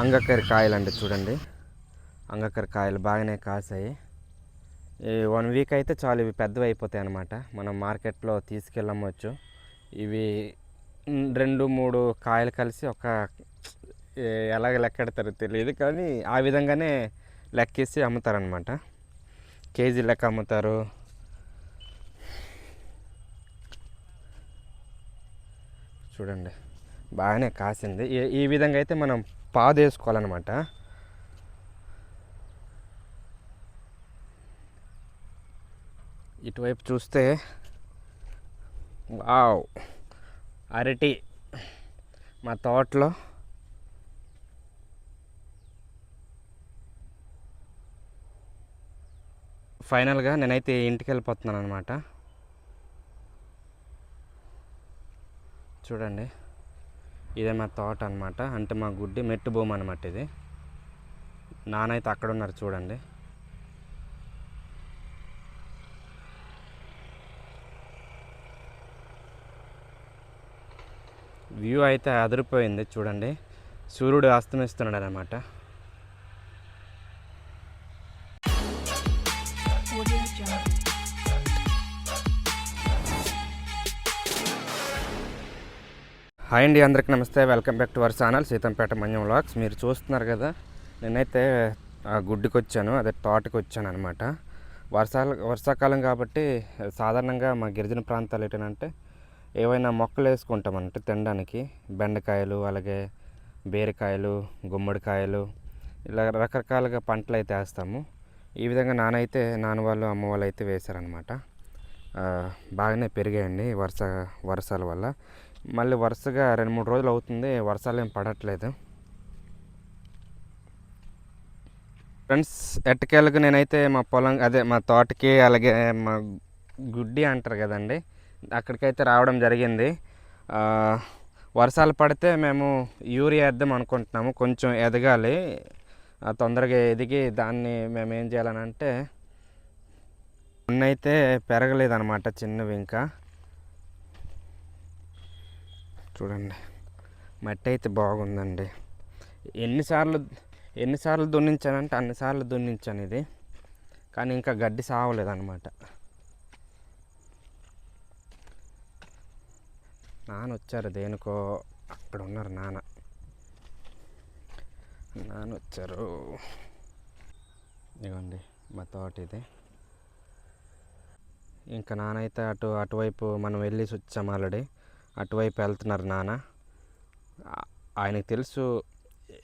అంగకర కాయలు అండి చూడండి. అంగకర కాయలు బాగానే కాసాయి. ఈ వన్ వీక్ అయితే చాలు ఇవి పెద్దవి అయిపోతాయి అన్నమాట. మనం మార్కెట్లో తీసుకెళ్ళమవచ్చు ఇవి రెండు మూడు కాయలు కలిసి ఒక ఎలాగ లెక్కెడతారో తెలియదు కానీ ఆ విధంగానే లెక్కేసి అమ్ముతారనమాట కేజీ లెక్క అమ్ముతారు. చూడండి బాగానే కాసింది. ఈ విధంగా అయితే మనం పాదు వేసుకోవాలన్నమాట ఇటువైపు చూస్తే వావ్ అరటి మా తోటలో. ఫైనల్గా నేనైతే ఇంటికి వెళ్ళిపోతున్నాను అనమాట చూడండి. ఇదే మా తోట అనమాట అంటే మా గుడ్డి మెట్టు భూమి అనమాట ఇది. నానైతే అక్కడ ఉన్నారు చూడండి. వ్యూ అయితే అదిరిపోయింది చూడండి. సూర్యుడు అస్తమిస్తున్నాడు అనమాట హాయ్ అండి అందరికి నమస్తే. Welcome back to our channel Seethampeta Manyam vlogs. మీరు చూస్తున్నారు కదా నేనైతే ఆ గుడ్డుకి వచ్చాను అదే తోటకి వచ్చాను అనమాట వర్షాలు వర్షాకాలం కాబట్టి సాధారణంగా మా గిరిజన ప్రాంతాలు ఏంటంటే ఏవైనా మొక్కలు వేసుకుంటాం అంటే తినడానికి బెండకాయలు అలాగే బీరకాయలు గుమ్మడికాయలు ఇలా రకరకాలుగా పంటలు అయితే వేస్తాము. ఈ విధంగా నానైతే నాన్న వాళ్ళు అమ్మ వాళ్ళు అయితే వేశారనమాట బాగానే పెరిగాయండి వర్ష వర్షాల వల్ల. మళ్ళీ వరుసగా రెండు మూడు రోజులు అవుతుంది. వర్షాలు ఏం పడట్లేదు. ఫ్రెండ్స్ ఎట్టకేళ్ళకు నేనైతే మా పొలం అదే మా తోటకి అలాగే మా గుడ్డి అంటారు కదండి అక్కడికైతే రావడం జరిగింది. వర్షాలు పడితే మేము యూరియా వేద్దాం అనుకుంటున్నాము. కొంచెం ఎదగాలి. తొందరగా ఎదిగి దాన్ని మేము ఏం చేయాలని అంటే ఉన్నైతే పెరగలేదన్నమాట చిన్నవి ఇంకా. చూడండి. మట్టి అయితే బాగుందండి. ఎన్నిసార్లు ఎన్నిసార్లు దున్నించానంటే అన్నిసార్లు దున్నించాను ఇది. కానీ ఇంకా గడ్డి సావలేదన్నమాట. నాన్న వచ్చారు దేనికో. అక్కడ ఉన్నారు నాన్న. నాన్న వచ్చారు ఇదిగోండి మా తోట ఇది. ఇంకా నానైతే అటు అటువైపు మనం వెళ్ళేసి వచ్చాం ఆల్రెడీ. అటువైపు వెళ్తున్నారు నాన్న. ఆయనకు తెలుసు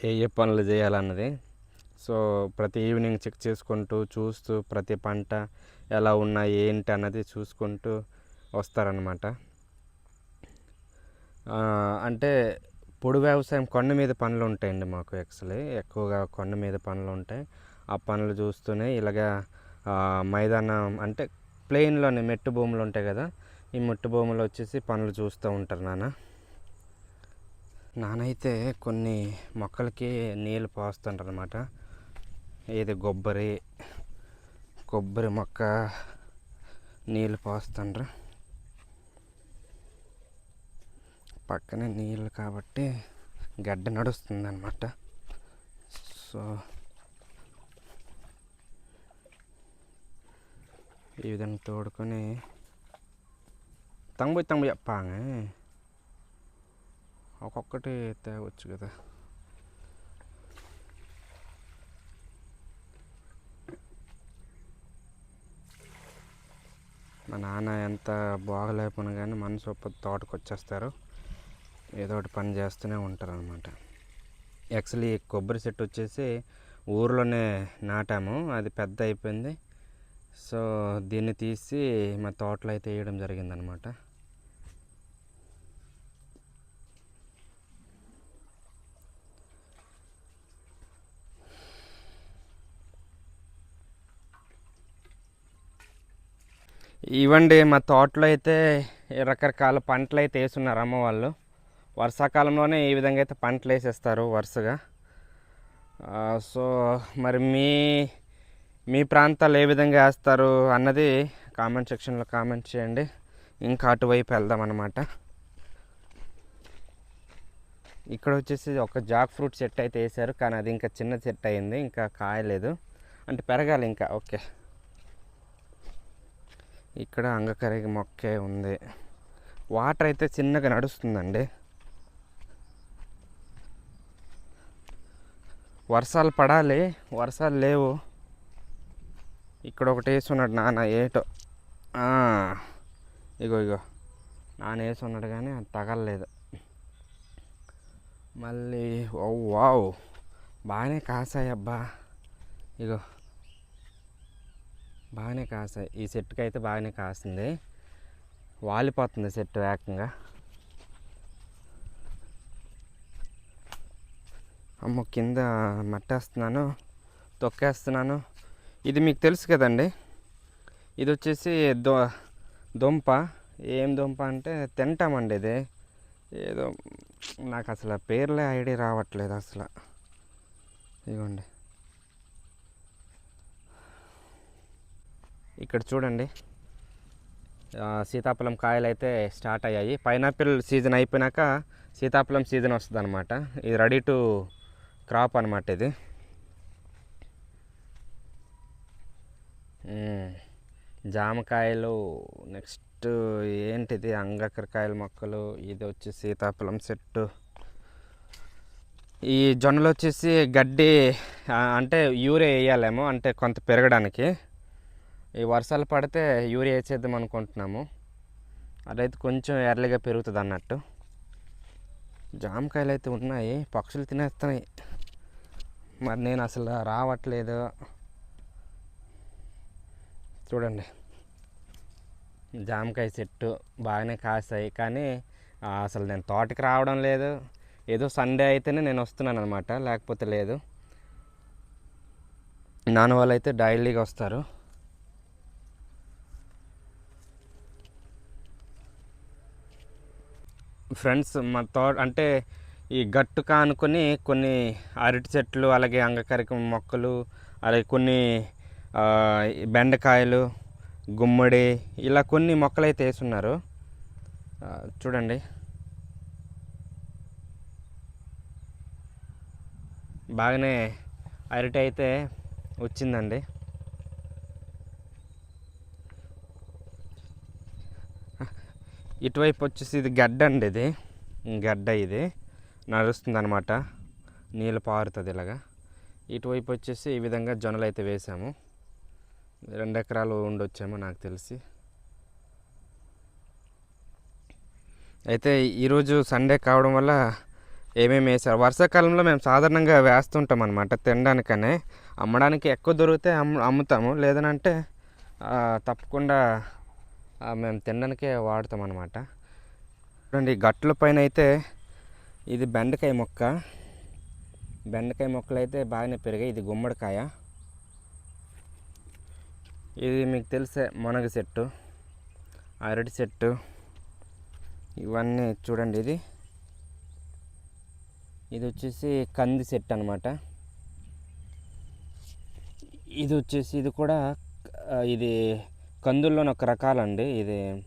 ఏ ఏ పనులు చేయాలన్నది. సో ప్రతి ఈవినింగ్ చెక్ చేసుకుంటూ చూస్తూ ప్రతి పంట ఎలా ఉన్నా ఏంటి అన్నది చూసుకుంటూ వస్తారనమాట అంటే పొడి వ్యవసాయం కొండ మీద పనులు ఉంటాయండి మాకు యాక్చువల్లీ. ఎక్కువగా కొండ మీద పనులు ఉంటాయి. ఆ పనులు చూస్తూనే ఇలాగా మైదానం అంటే ప్లెయిన్లోనే మెట్టు భూములు ఉంటాయి కదా ఈ మెట్టు భూములు వచ్చేసి పనులు చూస్తూ ఉంటారు నాన్న. నానైతే కొన్ని మొక్కలకి నీళ్ళు పోస్తుంటారు అనమాట ఇది కొబ్బరి కొబ్బరి మొక్క నీళ్ళు పోస్తుండ్రు. పక్కనే నీళ్ళు కాబట్టి గడ్డ నడుస్తుంది అనమాట సో ఈ విధంగా తోడుకొని తంబోయ్ తంబోయ్ చెప్పాంగ ఒక్కొక్కటి తేవచ్చు కదా. మా నాన్న ఎంత బాగలేకపోయినా కానీ మనసు తోటకు వచ్చేస్తారు ఏదో ఒకటి పని చేస్తూనే ఉంటారు అనమాట యాక్చువల్లీ కొబ్బరి చెట్టు వచ్చేసి ఊర్లోనే నాటాము. అది పెద్ద అయిపోయింది సో దీన్ని తీసి మా తోటలో అయితే వేయడం జరిగిందనమాట ఇవ్వండి మా తోటలో అయితే రకరకాల పంటలు అయితే వేస్తున్నారు అమ్మ వాళ్ళు. వర్షాకాలంలోనే ఈ విధంగా అయితే పంటలు వేసేస్తారు వరుసగా. సో మరి మీ మీ ప్రాంతాలు ఏ విధంగా వేస్తారు అన్నది కామెంట్ సెక్షన్లో కామెంట్ చేయండి. ఇంకా అటువైపు వెళ్దాం అన్నమాట. ఇక్కడ వచ్చేసి ఒక జాక్ ఫ్రూట్ చెట్టు అయితే వేసారు కానీ అది ఇంకా చిన్న చెట్టు అయింది ఇంకా కాయలేదు. అంటే పెరగాలి ఇంకా ఓకే. ఇక్కడ అంగకరగి మొక్కే ఉంది. వాటర్ అయితే చిన్నగా నడుస్తుందండి. వర్షాలు పడాలి వర్షాలు లేవు. ఇక్కడ ఒకటి వేసున్నాడు నాన్న ఏటో. ఇగో ఇగో. నాన్న వేసున్నాడు కానీ అది తగలలేదు. మళ్ళీ ఓ వావ్. బాగానే కాసాయి అబ్బా. ఇగో. బాగానే కాసాయి ఈ సెట్కి అయితే బాగానే కాసింది వాలిపోతుంది సెట్ వేగంగా. అమ్మ కింద మట్టేస్తున్నాను. తొక్కేస్తున్నాను. ఇది మీకు తెలుసు కదండి. ఇది వచ్చేసి దో దుంప. ఏం దుంప అంటే తింటామండి ఇది. ఏదో నాకు అసలు పేర్లే ఐడి రావట్లేదు అసలు. ఇదిగోండి. ఇక్కడ చూడండి. సీతాఫలం కాయలు అయితే స్టార్ట్ అయ్యాయి. పైనాపిల్ సీజన్ అయిపోయినాక సీతాఫలం సీజన్ వస్తుంది అనమాట ఇది రెడీ టు క్రాప్ అనమాట ఇది. జామకాయలు నెక్స్ట్ ఏంటిది? అంగకరకాయల మొక్కలు ఇది వచ్చి సీతాఫలం చెట్టు ఈ జొన్నలు వచ్చేసి గడ్డి అంటే యూరియా వేయాలేమో అంటే కొంత పెరగడానికి. ఈ వర్షాలు పడితే యూరియా వేసేద్దాం అనుకుంటున్నాము. అదైతే కొంచెం ఎర్లీగా పెరుగుతుంది అన్నట్టు. జామకాయలు అయితే ఉన్నాయి పక్షులు తినేస్తున్నాయి. మరి నేను అసలు రావట్లేదు. చూడండి. జామకాయ చెట్టు బాగానే కాస్తాయి కానీ అసలు నేను తోటకి రావడం లేదు. ఏదో సండే అయితేనే నేను వస్తున్నాను అనమాట లేకపోతే లేదు. నాన్న వాళ్ళు అయితే డైలీగా వస్తారు. ఫ్రెండ్స్ మా తో అంటే ఈ గట్టు కానుకొని కొన్ని అరటి చెట్లు అలాగే అంగకరిక మొక్కలు అలాగే కొన్ని బెండకాయలు గుమ్మడి ఇలా కొన్ని మొక్కలు అయితే వేసున్నారు చూడండి. బాగానే అరటి అయితే వచ్చిందండి. ఇటువైపు వచ్చేసి ఇది గడ్డ అండి ఇది. గడ్డ ఇది. నడుస్తుంది అనమాట నీళ్ళు పారుతుంది ఇలాగా. ఇటువైపు వచ్చేసి ఈ విధంగా జొన్నలు అయితే వేసాము. రెండు ఎకరాలు ఉండొచ్చేమో నాకు తెలిసి. అయితే ఈరోజు సండే కావడం వల్ల ఏమేమి వేసారు? వర్షాకాలంలో మేము సాధారణంగా వేస్తుంటాం అనమాట తినడానికనే. అమ్మడానికి ఎక్కువ దొరికితే అమ్ము అమ్ముతాము. లేదనంటే తప్పకుండా మేము తినడానికే వాడతాం అనమాట చూడండి గట్ల పైన అయితే ఇది బెండకాయ మొక్క. బెండకాయ మొక్కలు అయితే బాగానే పెరిగాయి. ఇది గుమ్మడికాయ. ఇది మీకు తెలిసే మునగ చెట్టు అరటి చెట్టు. ఇవన్నీ చూడండి ఇది. ఇది వచ్చేసి కంది చెట్టు అనమాట ఇది వచ్చేసి ఇది కూడా ఇది కందుల్లోని ఒక రకాలండి. ఇది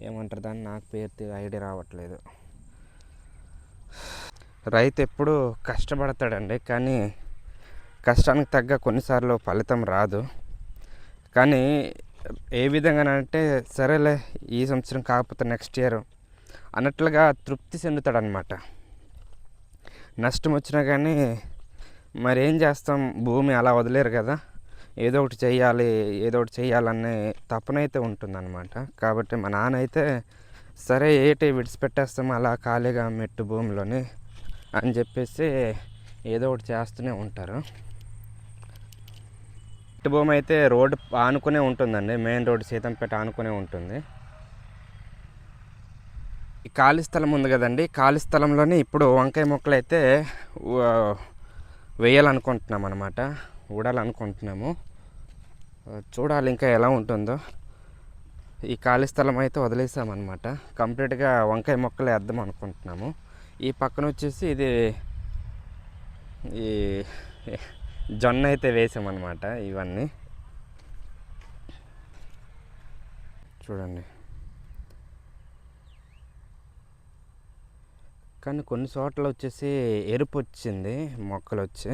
ఏమంటారు దాన్ని? నాకు పేరు ఐడియా రావట్లేదు. రైతు ఎప్పుడు కష్టపడతాడండి. కానీ కష్టానికి తగ్గ కొన్నిసార్లు ఫలితం రాదు. కానీ ఏ విధంగానంటే సరేలే ఈ సంవత్సరం కాకపోతే నెక్స్ట్ ఇయర్ అన్నట్లుగా తృప్తి చెందుతాడనమాట. నష్టం వచ్చినా కానీ మరేం చేస్తాం? భూమి అలా వదిలేరు కదా. ఏదో ఒకటి చేయాలి ఏదో ఒకటి చేయాలనే తపనైతే ఉంటుందన్నమాట. కాబట్టి మా నాన్న అయితే సరే ఏటి విడిచిపెట్టేస్తాం అలా ఖాళీగా మెట్టు భూమిలోని అని చెప్పేసి ఏదో ఒకటి చేస్తూనే ఉంటారు. మెట్టు భూమి అయితే రోడ్డు ఆనుకునే ఉంటుందండి. మెయిన్ రోడ్డు సీతంపేట ఆనుకునే ఉంటుంది. ఈ ఖాళీ స్థలం ఉంది కదండి. ఖాళీ స్థలంలోనే ఇప్పుడు వంకాయ మొక్కలు అయితే వేయాలనుకుంటున్నాం అనమాట ఊడాలనుకుంటున్నాము. చూడాలి ఇంకా ఎలా ఉంటుందో. ఈ ఖాళీ స్థలం అయితే వదిలేసామన్నమాట. కంప్లీట్గా వంకాయ మొక్కలు వేద్దాం అనుకుంటున్నాము. ఈ పక్కన వచ్చేసి ఇది ఈ జొన్న అయితే వేసామన్నమాట ఇవన్నీ. చూడండి. కానీ కొన్ని చోట్ల వచ్చేసి ఎరుపు వచ్చింది మొక్కలు వచ్చి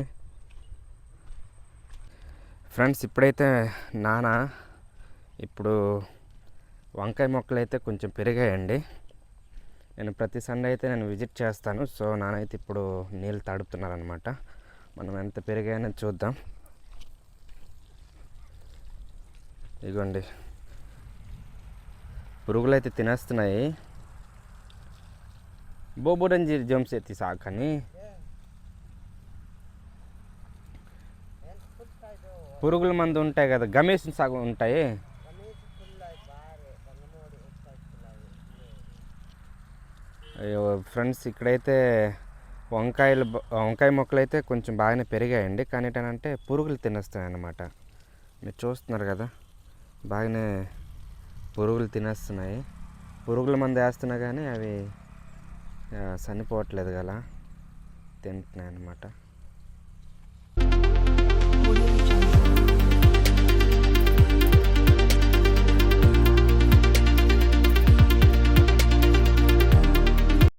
ఫ్రెండ్స్ ఇప్పుడైతే నాన్న ఇప్పుడు వంకాయ మొక్కలు అయితే కొంచెం పెరిగాయండి. నేను ప్రతి సండే అయితే నేను విజిట్ చేస్తాను. సో నానైతే ఇప్పుడు నీళ్ళు తడుపుతున్నారనమాట మనం ఎంత పెరిగాయని చూద్దాం. ఇదిగోండి పురుగులు అయితే తినేస్తున్నాయి. బోబురంజి జమ్స్ ఎత్తి సాకని. పురుగుల మందు ఉంటాయి కదా గమేసిన సగం ఉంటాయి. అయ్యో ఫ్రెండ్స్ ఇక్కడైతే వంకాయలు వంకాయ మొక్కలు అయితే కొంచెం బాగానే పెరిగాయండి. కానీ ఏంటంటే పురుగులు తినేస్తాయి అన్నమాట మీరు చూస్తున్నారు కదా బాగానే పురుగులు తినేస్తున్నాయి. పురుగుల మందు వేస్తున్నా కానీ అవి చనిపోవట్లేదు కదా తింటున్నాయి అన్నమాట